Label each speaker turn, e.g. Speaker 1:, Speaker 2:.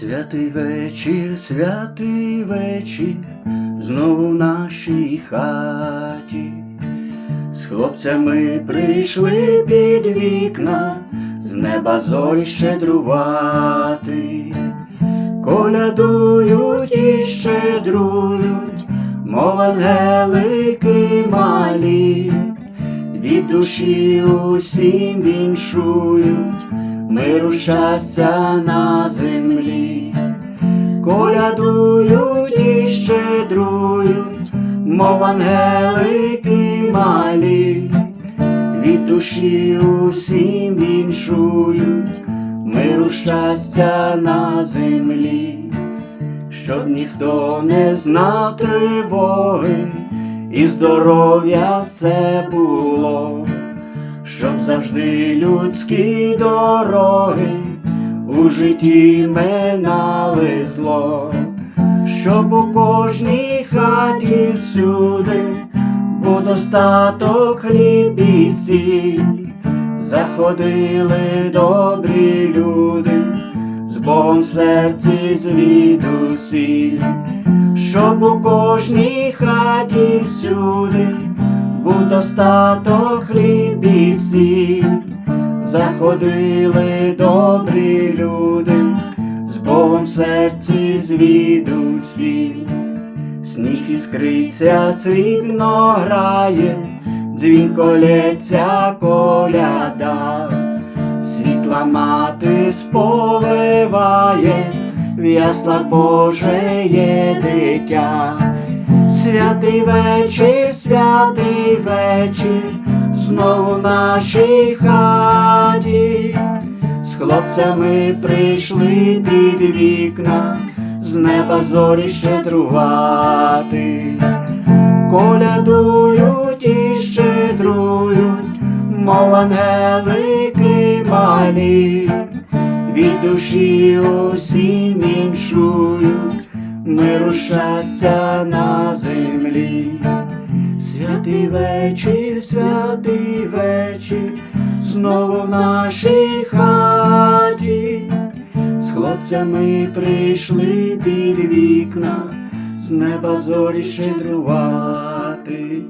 Speaker 1: Святий вечір, святий вечір, знову в нашій хаті. З хлопцями прийшли під вікна, з неба зорі щедрувати. Колядують і щедрують, мов ангелики малі, від душі усім віншують, миру щастя на землі, колядують і щедрують, мов ангелики малі, від душі усім віншують, миру щастя на землі, щоб ніхто не знав тривоги, і здоров'я все було, щоб завжди людські дороги у житті минали зло, щоб у кожній хаті всюди був достаток хліб і сіль, заходили добрі люди, з Богом в серці звідусіль, щоб у кожній хаті всюди був достаток хліб і сіль, заходили добрі серці звідусіль. Сніг іскриться, срібно грає, дзвінко лється коляда, світла мати сповиває, в ясла Боже є дитя. Святий вечір, святий вечір, знову в нашій хаті, хлопцями прийшли під вікна, з неба зорі щедрувати, колядують і щедрують, мов ангелики малі, від душі усім іншують, миру щастя на землі. Святий вечір, святий вечір, знову в нашій хаті, хлопцями прийшли під вікна, з неба зорі щедрувати.